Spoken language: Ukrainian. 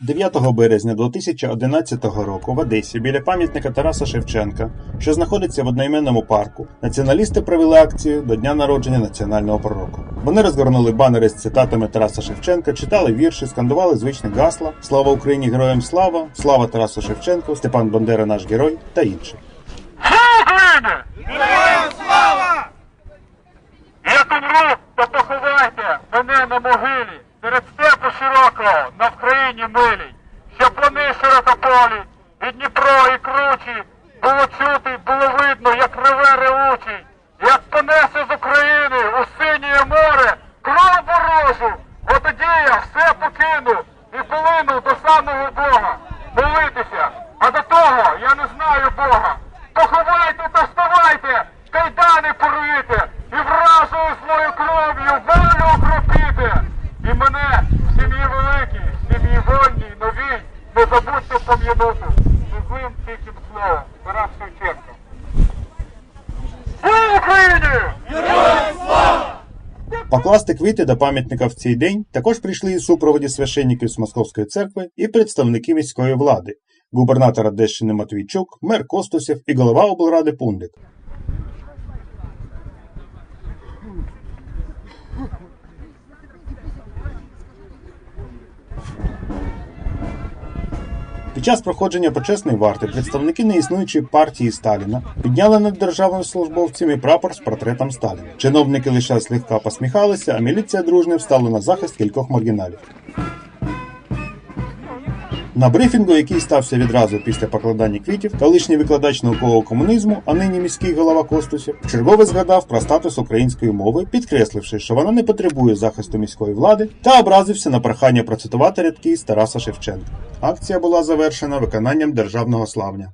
9 березня 2011 року в Одесі біля пам'ятника Тараса Шевченка, що знаходиться в одноіменному парку, націоналісти провели акцію до дня народження національного пророку. Вони розгорнули банери з цитатами Тараса Шевченка, читали вірші, скандували звичні гасла Слава Україні! Героям слава! Слава Тарасу Шевченку! Степан Бандера наш герой та інші. Слава! Героям слава! Як умру, то поховайте мене на могилі, серед степу широкого, на Вкраїні милій, щоб вони широкополі, і Дніпро, і кручі, було чути, було видно, як реве ревучий, як понесе з України у синє море кров ворожу, от тоді я все покину і полину до самого Бога, молитися, а до того я не знаю Бога. Поховайте та вставайте, кайдани порвите, і вражою злою кров'ю волю окропіте. І мене в сім'ї великій, в Україні! Покласти квіти до пам'ятника в цей день також прийшли із супроводі священників з Московської церкви і представники міської влади, губернатор Одещини Матвійчук, мер Костусів і голова облради Пундик. Під час проходження почесної варти представники неіснуючої партії Сталіна підняли над державними службовцями прапор з портретом Сталіна. Чиновники лише слегка посміхалися, а міліція дружньо встала на захист кількох маргіналів. На брифінгу, який стався відразу після покладання квітів, колишній викладач наукового комунізму, а нині міський голова Костусів, чергове згадав про статус української мови, підкресливши, що вона не потребує захисту міської влади, та образився на прохання процитувати рядки з Тараса Шевченка. Акція була завершена виконанням державного славня.